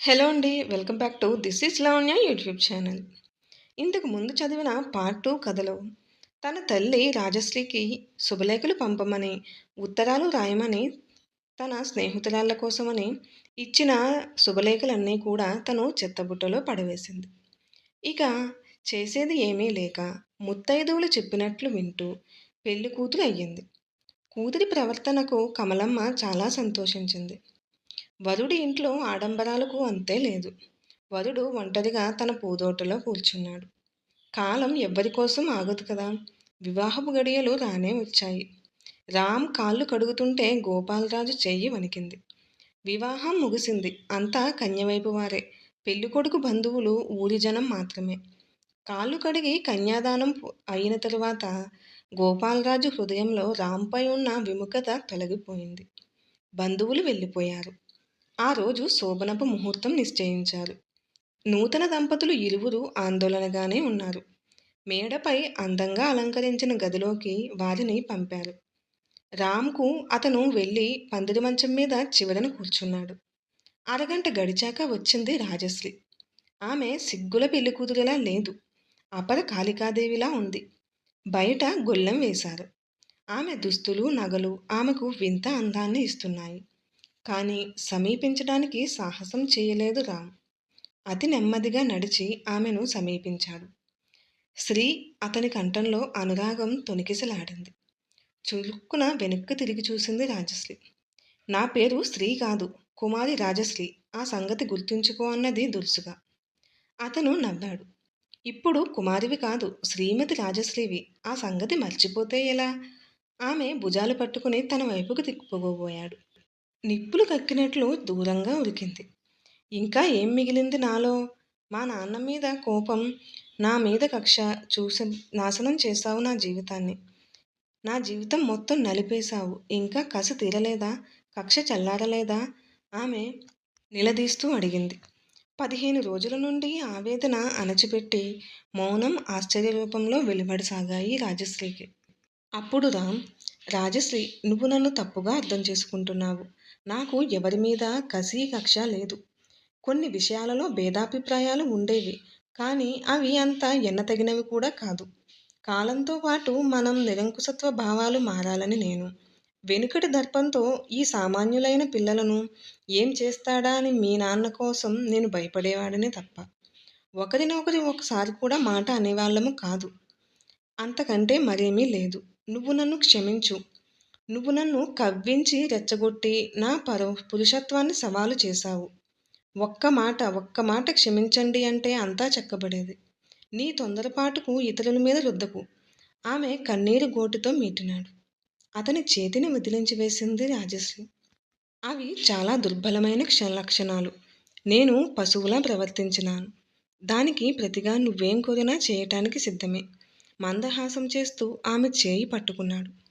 Hello అండి welcome back to this is Lavanya YouTube channel. ఇంతకు ముందు చదివిన పార్ట్ టూ కథలో తన తల్లి రాజశ్రీకి శుభలేఖలు పంపమని ఉత్తరాలు రాయమని తన స్నేహితురాళ్ళ కోసమని ఇచ్చిన శుభలేఖలన్నీ కూడా తను చెత్తబుట్టలో పడవేసింది. ఇక చేసేది ఏమీ లేక ముత్తైదువులు చెప్పినట్లు వింటూ పెళ్ళి కూతురు అయ్యింది. కూతురి ప్రవర్తనకు కమలమ్మ చాలా సంతోషించింది. వరుడి ఇంట్లో ఆడంబరాలకు అంతే లేదు. వరుడు ఒంటరిగా తన పూదోటలో కూర్చున్నాడు. కాలం ఎవ్వరి కోసం ఆగదు కదా. వివాహపు గడియలు రానే వచ్చాయి. రామ్ కాళ్ళు కడుగుతుంటే గోపాలరాజు చెయ్యి వణికింది. వివాహం ముగిసింది. అంతా కన్యవైపు వారే. పెళ్ళికొడుకు బంధువులు ఊరి జనం మాత్రమే. కాళ్ళు కడిగి కన్యాదానం అయిన తరువాత గోపాలరాజు హృదయంలో రాంపై ఉన్న విముఖత తొలగిపోయింది. బంధువులు వెళ్ళిపోయారు. ఆ రోజు శోభనపు ముహూర్తం నిశ్చయించారు. నూతన దంపతులు ఇరువురు ఆందోళనగానే ఉన్నారు. మేడపై అందంగా అలంకరించిన గదిలోకి వారిని పంపారు. రామ్కు అతను వెళ్ళి పందిరి మంచం మీద చివరన కూర్చున్నాడు. అరగంట గడిచాక వచ్చింది రాజశ్రీ. ఆమె సిగ్గుల పెళ్ళి కూతురులా లేదు. అపర కాళికాదేవిలా ఉంది. బయట గొల్లెం వేశారు. ఆమె దుస్తులు నగలు ఆమెకు వింత అందాన్ని ఇస్తున్నాయి. కానీ సమీపించడానికి సాహసం చేయలేదు రామ్. అతి నెమ్మదిగా నడిచి ఆమెను సమీపించాడు. శ్రీ అతని కంఠంలో అనురాగం తొనికిసలాడింది. చురుక్కున వెనక్కి తిరిగి చూసింది రాజశ్రీ. నా పేరు శ్రీ కాదు కుమారి రాజశ్రీ. ఆ సంగతి గుర్తుంచుకో అన్నది దురుసుగా. అతను నవ్వాడు. ఇప్పుడు కుమారివి కాదు శ్రీమతి రాజశ్రీవి. ఆ సంగతి మర్చిపోతే ఎలా? ఆమె భుజాలు పట్టుకుని తన వైపుకు తిప్పుకోబోయాడు నిప్పులు కక్కినట్లు దూరంగా ఉరికింది. ఇంకా ఏం మిగిలింది నాలో? మా నాన్న మీద కోపం నా మీద కక్ష చూసి నాశనం చేశావు నా జీవితాన్ని. నా జీవితం మొత్తం నలిపేశావు. ఇంకా కసి తీరలేదా? కక్ష చల్లారలేదా? ఆమె నిలదీస్తూ అడిగింది. పదిహేను రోజుల నుండి ఆవేదన అణచిపెట్టి మౌనం ఆశ్చర్య రూపంలో వెలువడసాగాయి రాజశ్రీకి. అప్పుడు రామ్ రాజశ్రీ నువ్వు నన్ను తప్పుగా అర్థం చేసుకుంటున్నావు. నాకు ఎవరి మీద కసి కక్ష లేదు. కొన్ని విషయాలలో భేదాభిప్రాయాలు ఉండేవి కానీ అవి అంత ఎన్నతగినవి కూడా కాదు. కాలంతో పాటు మనం నిరంకుశత్వ భావాలు మారాలని నేను. వెనుకటి దర్పంతో ఈ సామాన్యులైన పిల్లలను ఏం చేస్తాడా అని మీ నాన్న కోసం నేను భయపడేవాడనే తప్ప. ఒకరినొకరి ఒకసారి కూడా మాట అనేవాళ్ళము కాదు. అంతకంటే మరేమీ లేదు. నువ్వు నన్ను క్షమించు. నువ్వు నన్ను కవ్వించి రెచ్చగొట్టి నా పర పురుషత్వాన్ని సవాలు చేశావు. ఒక్క మాట ఒక్క మాట క్షమించండి అంటే అంతా చెక్కబడేది. నీ తొందరపాటుకు ఇతరుల మీద రుద్దకు. ఆమె కన్నీరు గోటితో మీటినాడు. అతని చేతిని వదిలించి వేసింది రాజశ్రీ. అవి చాలా దుర్బలమైన క్ష లక్షణాలు. నేను పశువులా ప్రవర్తించినాను. దానికి ప్రతిగా నువ్వేం కోరినా చేయటానికి సిద్ధమే. మందహాసం చేస్తూ ఆమె చేయి పట్టుకున్నాడు.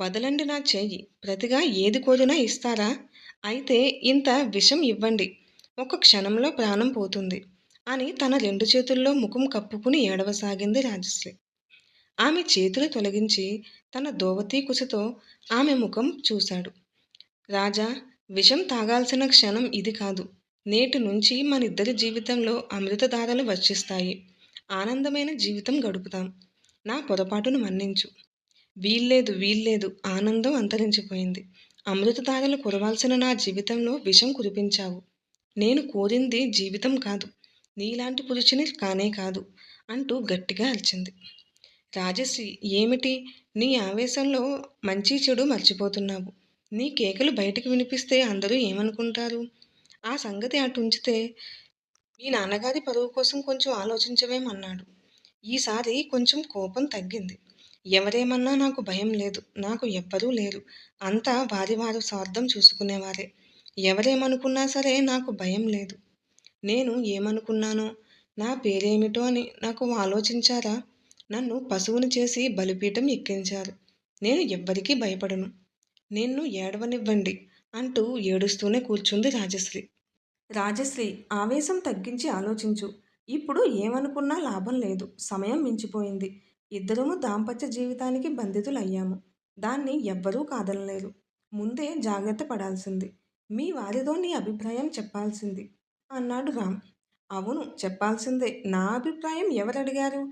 వదలండి నా చెయ్యి ప్రతిగా ఏది కోరినా ఇస్తారా? అయితే ఇంత విషం ఇవ్వండి. ఒక క్షణంలో ప్రాణం పోతుంది అని తన రెండు చేతుల్లో ముఖం కప్పుకుని ఏడవసాగింది రాజశ్రీ. ఆమె చేతులు తొలగించి తన దోవతీ కుసతో ఆమె ముఖం చూశాడు. రాజా విషం తాగాల్సిన క్షణం ఇది కాదు. నేటి నుంచి మన ఇద్దరి జీవితంలో అమృతధారలు వర్షిస్తాయి. ఆనందమైన జీవితం గడుపుతాం. నా పొరపాటును మన్నించు. వీల్లేదు వీల్లేదు ఆనందం అంతరించిపోయింది. అమృతధారలు కురవాల్సిన నా జీవితంలో విషం కురిపించావు. నేను కోరింది జీవితం కాదు. నీలాంటి పురుషుని కానే కాదు అంటూ గట్టిగా అరిచింది. రాజశ్రీ ఏమిటి? నీ ఆవేశంలో మంచి చెడు మర్చిపోతున్నావు. నీ కేకలు బయటకు వినిపిస్తే అందరూ ఏమనుకుంటారు? ఆ సంగతి అటు ఉంచితే మీ నాన్నగారి పరువు కోసం కొంచెం ఆలోచించవేమన్నాడు. ఈసారి కొంచెం కోపం తగ్గింది. ఎవరేమన్నా నాకు భయం లేదు. నాకు ఎవ్వరూ లేరు. అంతా వారి వారు స్వార్థం చూసుకునేవారే. ఎవరేమనుకున్నా సరే నాకు భయం లేదు. నేను ఏమనుకున్నానో? నా పేరేమిటో అని నాకు ఆలోచించారా? నన్ను పశువును చేసి బలిపీఠం ఎక్కించారు. నేను ఎవ్వరికీ భయపడను. నిన్ను ఏడవనివ్వండి అంటూ ఏడుస్తూనే కూర్చుంది రాజశ్రీ. రాజశ్రీ ఆవేశం తగ్గించి ఆలోచించు. ఇప్పుడు ఏమనుకున్నా లాభం లేదు. సమయం మించిపోయింది. ఇద్దరము దాంపత్య జీవితానికి బంధితులయ్యాము దాన్ని ఎవ్వరూ కాదనలేరు ముందే జాగ్రత్త పడాల్సింది మీ వారితో నీ అభిప్రాయం చెప్పాల్సింది అన్నాడు రామ్. అవును చెప్పాల్సిందే. నా అభిప్రాయం ఎవరడిగారు?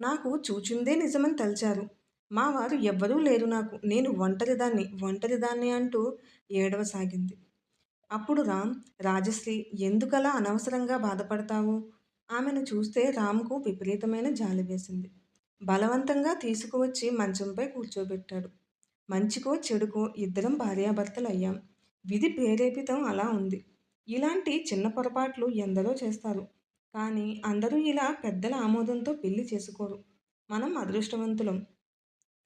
నాకు చూచిందే నిజమని తలిచారు మా వారు ఎవ్వరూ లేరు నాకు. నేను ఒంటరిదాన్ని, ఒంటరిదాన్ని అంటూ ఏడవసాగింది. అప్పుడు రామ్, రాజశ్రీ ఎందుకలా అనవసరంగా బాధపడతావు? ఆమెను చూస్తే రామ్‌కు విపరీతమైన జాలి వేసింది. బలవంతంగా తీసుకువచ్చి మంచంపై కూర్చోబెట్టాడు. మంచికో చెడుకో ఇద్దరం భార్యాభర్తలు అయ్యాం విధి ప్రేరేపితం అలా ఉంది. ఇలాంటి చిన్న పొరపాట్లు ఎందరో చేస్తారు. కానీ అందరూ ఇలా పెద్దల ఆమోదంతో పెళ్ళి చేసుకోరు. మనం అదృష్టవంతులం.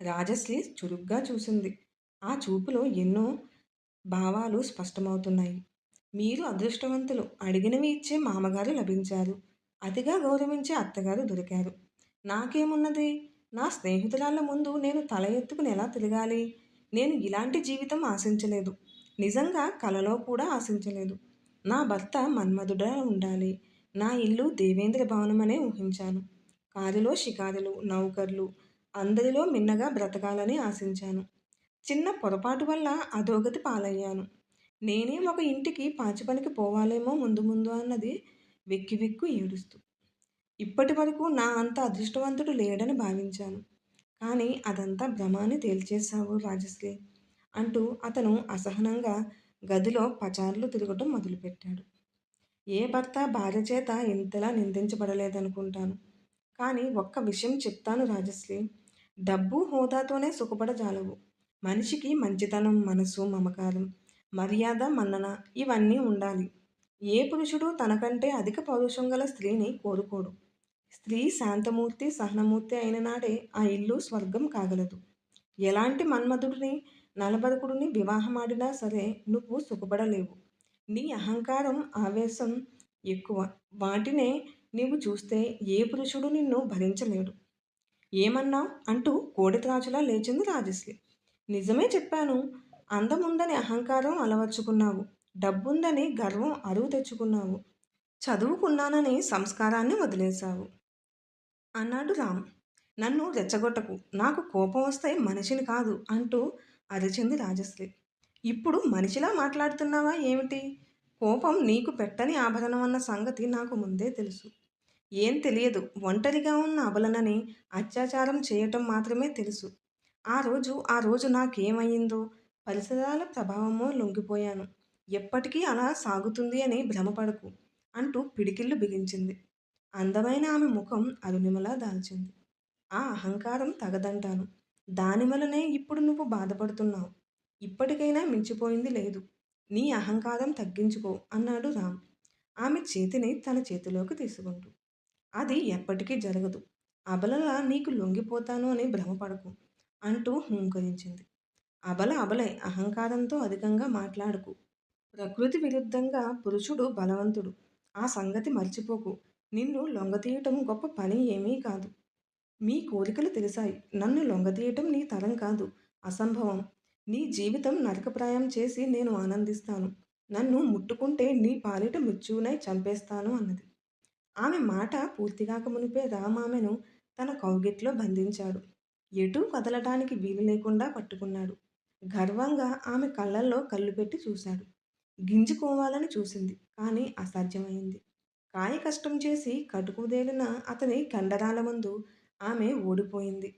రాజశ్రీ చురుగ్గా చూసింది. ఆ చూపులో ఎన్నో భావాలు స్పష్టమవుతున్నాయి. మీరు అదృష్టవంతులు. అడిగినవి ఇచ్చే మామగారు లభించారు. అతిగా గౌరవించే అత్తగారు దొరికారు. నాకేమున్నది? నా స్నేహితురాళ్ళ ముందు నేను తల ఎత్తుకుని ఎలా తిరగాలి? నేను ఇలాంటి జీవితం ఆశించలేదు. నిజంగా కలలో కూడా ఆశించలేదు. నా భర్త మన్మధుడా ఉండాలి. నా ఇల్లు దేవేంద్ర భవనమనే ఊహించాను. కారులో షికారులు, నౌకర్లు, అందరిలో మిన్నగా బ్రతకాలని ఆశించాను. చిన్న పొరపాటు వల్ల అధోగతి పాలయ్యాను. నేనే ఒక ఇంటికి పాచిపనికి పోవాలేమో ముందు ముందు అన్నది వెక్కి వెక్కు ఏడుస్తూ. ఇప్పటి వరకు నా అంత అదృష్టవంతుడు లేడని భావించాను. కానీ అదంతా భ్రమాన్ని తేల్చేశావు రాజశ్రీ అంటూ అతను అసహనంగా గదిలో పచార్లు తిరగటం మొదలుపెట్టాడు. ఏ భర్త భార్య చేత ఇంతలా నిందించబడలేదనుకుంటాను. కానీ ఒక్క విషయం చెప్తాను రాజశ్రీ. డబ్బు, హోదాతోనే సుఖపడజాలవు. మనిషికి మంచితనం, మనసు, మమకారం, మర్యాద, మన్నన ఇవన్నీ ఉండాలి. ఏ పురుషుడు తనకంటే అధిక పౌరుషం గల స్త్రీని కోరుకోడు. స్త్రీ శాంతమూర్తి, సహనమూర్తి అయిన నాడే ఆ ఇల్లు స్వర్గం కాగలదు. ఎలాంటి మన్మథుడిని, నలబరుకుడిని వివాహమాడినా సరే నువ్వు సుఖపడలేవు. నీ అహంకారం, ఆవేశం ఎక్కువ. వాటినే నీవు చూస్తే ఏ పురుషుడు నిన్ను భరించలేడు. ఏమన్నావు అంటూ కోడిత్రాచులా లేచింది రాజశ్రీ. నిజమే చెప్పాను. అందముందని అహంకారం అలవర్చుకున్నావు. డబ్బుందని గర్వం అరువు తెచ్చుకున్నావు. చదువుకున్నానని సంస్కారాన్ని వదిలేశావు. అన్నాడు రామ్. నన్ను రెచ్చగొట్టకు. నాకు కోపం వస్తే మనిషిని కాదు అంటూ అరిచింది రాజశ్రీ. ఇప్పుడు మనిషిలా మాట్లాడుతున్నావా ఏమిటి? కోపం నీకు పెట్టని ఆభరణం అన్న సంగతి నాకు ముందే తెలుసు. ఏం తెలియదు. ఒంటరిగా ఉన్న అబలనని అత్యాచారం చేయటం మాత్రమే తెలుసు. ఆ రోజు ఆ రోజు నాకేమయిందో పరిసరాల ప్రభావమో లొంగిపోయాను. ఎప్పటికీ అలా సాగుతుంది అని భ్రమపడకు అంటూ పిడికిళ్ళు బిగించింది. అందమైన ఆమె ముఖం అరుణిమలా దాల్చింది. ఆ అహంకారం తగదంటాను. దానివలనే ఇప్పుడు నువ్వు బాధపడుతున్నావు. ఇప్పటికైనా మించిపోయింది లేదు. నీ అహంకారం తగ్గించుకో అన్నాడు రామ్. ఆమె చేతిని తన చేతిలోకి తీసుకుంటూ. అది ఎప్పటికీ జరగదు. అబలలా నీకు లొంగిపోతాను అని భ్రమపడకు అంటూ హూంకరించింది. అబల అబలే అహంకారంతో అధికంగా మాట్లాడకు. ప్రకృతి విరుద్ధంగా పురుషుడు బలవంతుడు. ఆ సంగతి మర్చిపోకు. నిన్ను లొంగతీయటం గొప్ప పని ఏమీ కాదు. మీ కోరికలు తెలిసాయి. నన్ను లొంగతీయటం నీ తరం కాదు. అసంభవం. నీ జీవితం నరకప్రాయం చేసి నేను ఆనందిస్తాను. నన్ను ముట్టుకుంటే నీ పాలిట మృత్యువునై చంపేస్తాను అన్నది. ఆమె మాట పూర్తిగాక మునిపే రామామెను తన కౌగిట్లో బంధించాడు. ఎటూ కదలటానికి వీలు లేకుండా పట్టుకున్నాడు. గర్వంగా ఆమె కళ్ళల్లో కళ్ళు పెట్టి చూశాడు. గింజుకోవాలని చూసింది. కానీ అసాధ్యమైంది. కాయ కష్టం చేసి కటుకుదేలిన అతని కండరాల ముందు ఆమె ఓడిపోయింది.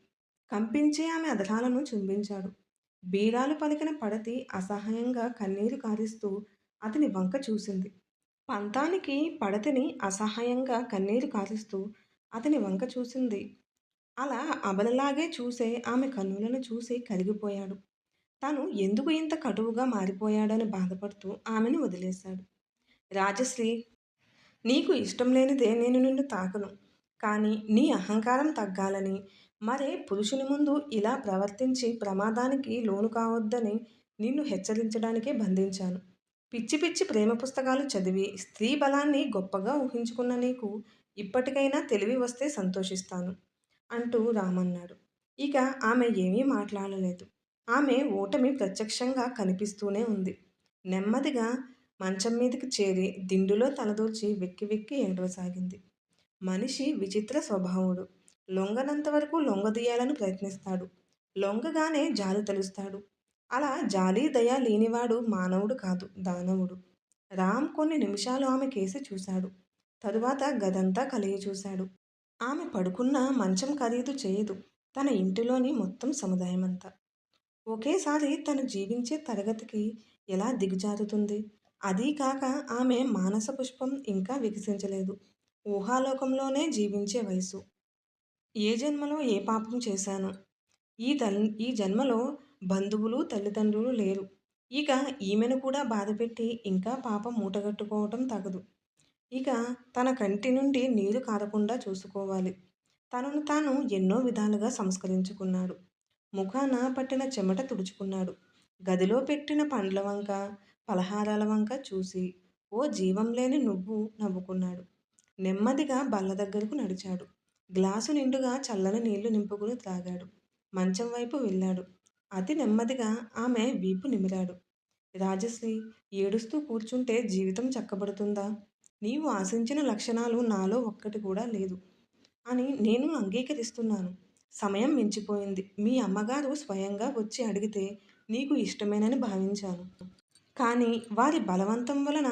కంపించే ఆమె అధరాలను చుంబించాడు. బీరాలు పలికిన పడతి అసహాయంగా కన్నీరు కారిస్తూ అతని వంక చూసింది. పంతానికి పడతిని అసహాయంగా కన్నీరు కారిస్తూ అతని వంక చూసింది. అలా అబలలాగే చూసే ఆమె కన్నులను చూసి కరిగిపోయాడు. తను ఎందుకు ఇంత కటువుగా మారిపోయాడని బాధపడుతూ ఆమెను వదిలేశాడు. రాజశ్రీ నీకు ఇష్టం లేనిదే నేను నిన్ను తాకను. కానీ నీ అహంకారం తగ్గాలని, మరే పురుషుని ముందు ఇలా ప్రవర్తించి ప్రమాదానికి లోను కావద్దని నిన్ను హెచ్చరించడానికే బంధించాను. పిచ్చి పిచ్చి ప్రేమ పుస్తకాలు చదివి స్త్రీ బలాన్ని గొప్పగా ఊహించుకున్న నీకు ఇప్పటికైనా తెలివి వస్తే సంతోషిస్తాను అంటూ రామన్నాడు. ఇక ఆమె ఏమీ మాట్లాడలేదు. ఆమె ఓటమి ప్రత్యక్షంగా కనిపిస్తూనే ఉంది. నెమ్మదిగా మంచం మీదకి చేరి దిండులో తలదూర్చి వెక్కి వెక్కి ఏడవసాగింది. మనిషి విచిత్ర స్వభావుడు. లొంగనంత వరకు లొంగదీయాలని ప్రయత్నిస్తాడు. లొంగగానే జాలి తెలుస్తాడు. అలా జాలి దయ లేనివాడు మానవుడు కాదు దానవుడు. రామ్ కొన్ని నిమిషాలు ఆమె కేసి చూశాడు తరువాత గదంతా కలిగి చూశాడు ఆమె పడుకున్న మంచం ఖరీదు చేయదు తన ఇంటిలోని మొత్తం సముదాయమంతా ఒకేసారి తను జీవించే తరగతికి ఎలా దిగుజారుతుంది అదీ కాక ఆమె మానస పుష్పం ఇంకా వికసించలేదు. ఊహాలోకంలోనే జీవించే వయసు. ఏ జన్మలో ఏ పాపం చేశాను. ఈ తల్ ఈ జన్మలో బంధువులు తల్లిదండ్రులు లేరు. ఇక ఈమెను కూడా బాధపెట్టి ఇంకా పాపం మూటగట్టుకోవటం తగదు. ఇక తన కంటి నుండి నీరు కారకుండా చూసుకోవాలి. తనను తాను ఎన్నో విధాలుగా సంస్కరించుకున్నాడు. ముఖాన పట్టిన చెమట తుడుచుకున్నాడు. గదిలో పెట్టిన పండ్ల వంక పలహారాల వంక చూసి ఓ జీవం లేని నువ్వు నవ్వుకున్నాడు. నెమ్మదిగా బల్ల దగ్గరకు నడిచాడు. గ్లాసు నిండుగా చల్లని నీళ్ళు నింపుకుని త్రాగాడు. మంచం వైపు వెళ్ళాడు. అతి నెమ్మదిగా ఆమె వీపు నిమిరాడు. రాజశ్రీ ఏడుస్తూ కూర్చుంటే జీవితం చక్కబడుతుందా? నీవు ఆశించిన లక్షణాలు నాలో ఒక్కటి కూడా లేదు అని నేను అంగీకరిస్తున్నాను. సమయం మించిపోయింది. మీ అమ్మగారు స్వయంగా వచ్చి అడిగితే నీకు ఇష్టమేనని భావించాను. కానీ వారి బలవంతం వలన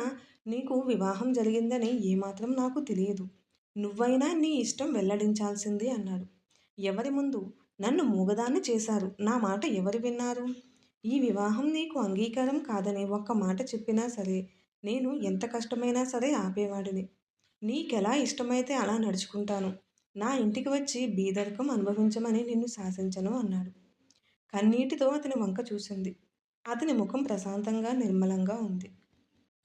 నీకు వివాహం జరిగిందని ఏమాత్రం నాకు తెలియదు. నువ్వైనా నీ ఇష్టం వెల్లడించాల్సింది అన్నాడు. ఎవరి ముందు నన్ను మూగదాన్ని చేశారు? నా మాట ఎవరు విన్నారు? ఈ వివాహం నీకు అంగీకారం కాదని ఒక్క మాట చెప్పినా సరే నేను ఎంత కష్టమైనా సరే ఆపేవాడిని. నీకెలా ఇష్టమైతే అలా నడుచుకుంటాను. నా ఇంటికి వచ్చి బీదరికం అనుభవించమని నిన్ను శాసించను అన్నాడు. కన్నీటితో అతని వంక చూసింది. అతని ముఖం ప్రశాంతంగా నిర్మలంగా ఉంది.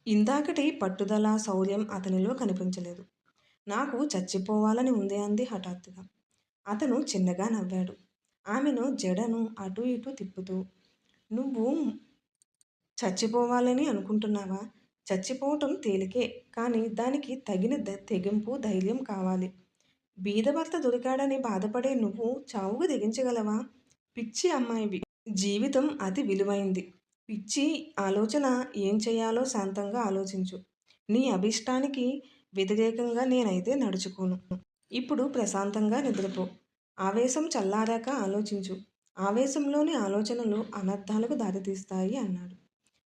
ఇందాకటి పట్టుదల శౌర్యం అతనిలో కనిపించలేదు. నాకు చచ్చిపోవాలని ఉంది అంది హఠాత్తుగా. అతను చిన్నగా నవ్వాడు. ఆమెను జడను అటు ఇటు తిప్పుతూ నువ్వు చచ్చిపోవాలని అనుకుంటున్నావా? చచ్చిపోవటం తేలికే కానీ దానికి తగిన తెగింపు ధైర్యం కావాలి. బీదభర్త దొరికాడని బాధపడే నువ్వు చావుకు తెగించగలవా? పిచ్చి అమ్మాయివి. జీవితం అతి విలువైంది. పిచ్చి ఆలోచన ఏం చేయాలో శాంతంగా ఆలోచించు. నీ అభిష్టానికి వ్యతిరేకంగా నేనైతే నడుచుకోను. ఇప్పుడు ప్రశాంతంగా నిద్రపో. ఆవేశం చల్లారాక ఆలోచించు. ఆవేశంలోని ఆలోచనలు అనర్థాలకు దారితీస్తాయి అన్నాడు.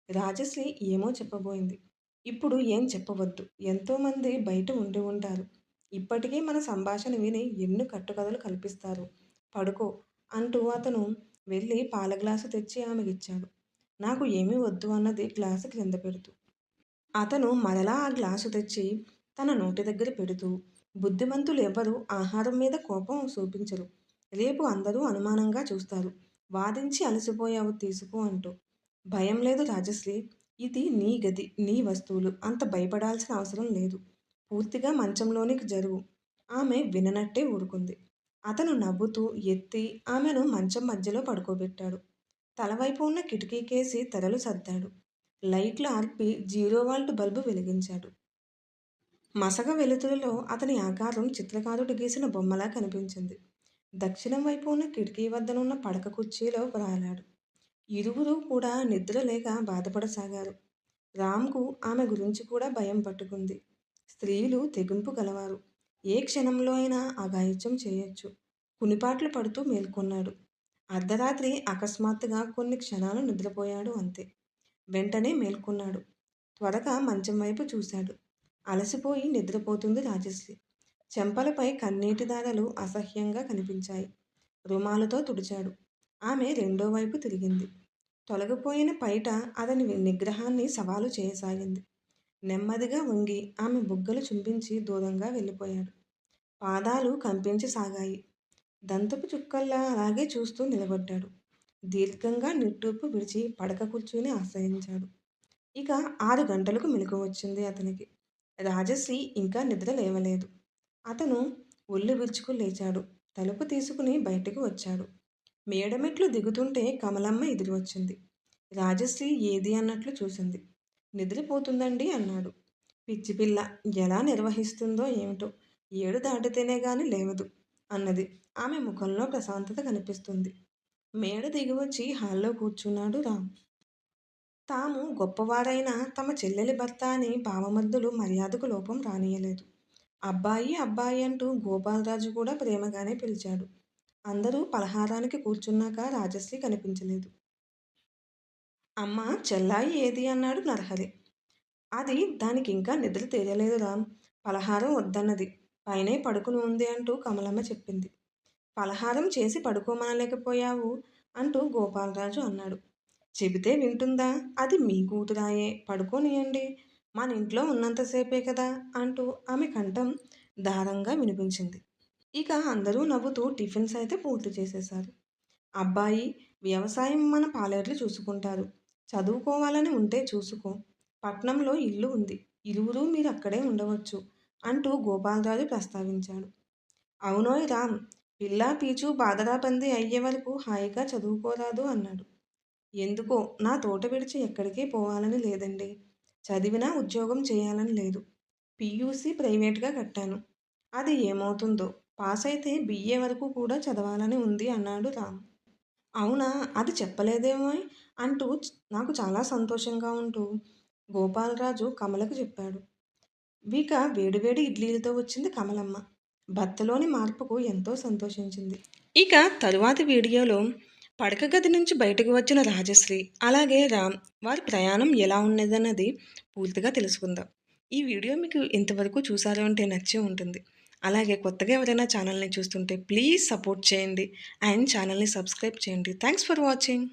రాజశ్రీ ఏమో చెప్పబోయింది. ఇప్పుడు ఏం చెప్పవద్దు. ఎంతోమంది బయట ఉండి ఉంటారు. ఇప్పటికీ మన సంభాషణ విని ఎన్నో కట్టుకథలు కల్పిస్తారు. పడుకో అంటూ అతను వెళ్ళి పాల గ్లాసు తెచ్చి ఆమెకిచ్చాడు. నాకు ఏమీ వద్దు అన్నది గ్లాసు క్రింద పెడుతూ. అతను మరలా ఆ గ్లాసు తెచ్చి తన నోటి దగ్గర పెడుతూ బుద్ధిమంతులు ఎవ్వరూ ఆహారం మీద కోపం చూపించరు. రేపు అందరూ అనుమానంగా చూస్తారు. వాదించి అలసిపోయావు తీసుకో అంటూ. భయం లేదు రాజశ్రీ ఇది నీ గది నీ వస్తువులు అంత భయపడాల్సిన అవసరం లేదు. పూర్తిగా మంచంలోనికి జరుగు ఆమె విననట్టే ఊరుకుంది. అతను నవ్వుతూ ఎత్తి ఆమెను మంచం మధ్యలో పడుకోబెట్టాడు. తలవైపు ఉన్న కిటికీ కేసి తెరలు సర్దాడు. లైట్లు ఆర్పి జీరో వాల్ట్ బల్బు వెలిగించాడు. మసగ వెలుతురులో అతని ఆకారం చిత్రకారుడు గీసిన బొమ్మలా కనిపించింది. దక్షిణం వైపు ఉన్న కిటికీ వద్దనున్న పడక కుర్చీలో వ్రాలాడు. ఇరువురు కూడా నిద్ర లేక బాధపడసాగారు. రామ్కు ఆమె గురించి కూడా భయం పట్టుకుంది. స్త్రీలు తెగింపు గలవారు. ఏ క్షణంలో అయినా అఘాయిత్యం చేయొచ్చు. కునిపాట్లు పడుతూ మేల్కొన్నాడు. అర్ధరాత్రి అకస్మాత్తుగా కొన్ని క్షణాలు నిద్రపోయాడు అంతే. వెంటనే మేల్కొన్నాడు. త్వరగా మంచం వైపు చూశాడు. అలసిపోయి నిద్రపోతుంది రాజశ్రీ. చెంపలపై కన్నీటి దారలు అసహ్యంగా కనిపించాయి. రుమాలతో తుడిచాడు. ఆమె రెండో వైపు తిరిగింది. తొలగిపోయిన పైట అతని నిగ్రహాన్ని సవాలు చేయసాగింది. నెమ్మదిగా వంగి ఆమె బుగ్గలు చుంబించి దూరంగా వెళ్ళిపోయాడు. పాదాలు కంపించి సాగాయి. దంతపు చుక్కల్లా అలాగే చూస్తూ నిలబడ్డాడు. దీర్ఘంగా నిట్టూర్పు విడిచి పడక కూర్చుని ఆశ్రయించాడు. ఇక ఆరు గంటలకు మెలకు వచ్చింది అతనికి. రాజశ్రీ ఇంకా నిద్ర లేవలేదు. అతను ఒళ్ళు విరుచుకు లేచాడు. తలుపు తీసుకుని బయటకు వచ్చాడు. మేడమెట్లు దిగుతుంటే కమలమ్మ ఎదురు వచ్చింది రాజశ్రీ ఏది అన్నట్లు చూసింది. నిద్రపోతుందండి అన్నాడు. పిచ్చి పిల్ల ఎలా నిర్వహిస్తుందో ఏమిటో ఏడు దాటితేనే గాని లేవదు అన్నది. ఆమె ముఖంలో ప్రశాంతత కనిపిస్తుంది. మేడ దిగివచ్చి హాల్లో కూర్చున్నాడు రామ్. తాము గొప్పవారైన తమ చెల్లెలి భర్త అని భావమద్దులు మర్యాదకు లోపం రానియలేదు. అబ్బాయి అబ్బాయి అంటూ గోపాలరాజు కూడా ప్రేమగానే పిలిచాడు. అందరూ పలహారానికి కూర్చున్నాక రాజశ్రీ కనిపించలేదు. అమ్మ చెల్లాయి ఏది అన్నాడు నరహరి. అది దానికి ఇంకా నిద్ర తీరలేదు రామ్ పలహారం వద్దన్నది. పైనే పడుకుని ఉంది అంటూ కమలమ్మ చెప్పింది. పలహారం చేసి పడుకోమనలేకపోయావు అంటూ గోపాలరాజు అన్నాడు. చెబితే వింటుందా? అది మీ కూతురాయే. పడుకోనియండి. మన ఇంట్లో ఉన్నంతసేపే కదా అంటూ ఆమె కంఠం దారంగా వినిపించింది. ఇక అందరూ నవ్వుతూ టిఫిన్స్ అయితే పూర్తి చేసేశారు. అబ్బాయి వ్యవసాయం మన పాలేర్లు చూసుకుంటారు. చదువుకోవాలని ఉంటే చూసుకో. పట్నంలో ఇల్లు ఉంది. ఇరువురు మీరు అక్కడే ఉండవచ్చు అంటూ గోపాలరాజు ప్రస్తావించాడు. అవునోయ్ రామ్ పిల్లా పీచు బాధరాబందీ అయ్యే వరకు హాయిగా చదువుకోరాదు అన్నాడు. ఎందుకో నా తోట విడిచి ఎక్కడికి పోవాలని లేదండి. చదివినా ఉద్యోగం చేయాలని లేదు. పియూసీ ప్రైవేట్గా కట్టాను. అది ఏమవుతుందో పాస్ అయితే బిఏ వరకు కూడా చదవాలని ఉంది అన్నాడు రామ్. అవునా? అది చెప్పలేదేమో అంటూ నాకు చాలా సంతోషంగా ఉంటూ గోపాలరాజు కమలకు చెప్పాడు. వీక వేడివేడి ఇడ్లీలతో వచ్చింది కమలమ్మ. భర్తలోని మార్పుకు ఎంతో సంతోషించింది. ఇక తరువాతి వీడియోలో పడక గది నుంచి బయటకు వచ్చిన రాజశ్రీ అలాగే రామ్ వారి ప్రయాణం ఎలా ఉన్నదన్నది పూర్తిగా తెలుసుకుందాం. ఈ వీడియో మీకు ఇంతవరకు చూసారు అంటే నచ్చే ఉంటుంది. అలాగే కొత్తగా ఎవరైనా ఛానల్ని చూస్తుంటే ప్లీజ్ సపోర్ట్ చేయండి. అండ్ ఛానల్ని సబ్స్క్రైబ్ చేయండి. Thanks for watching.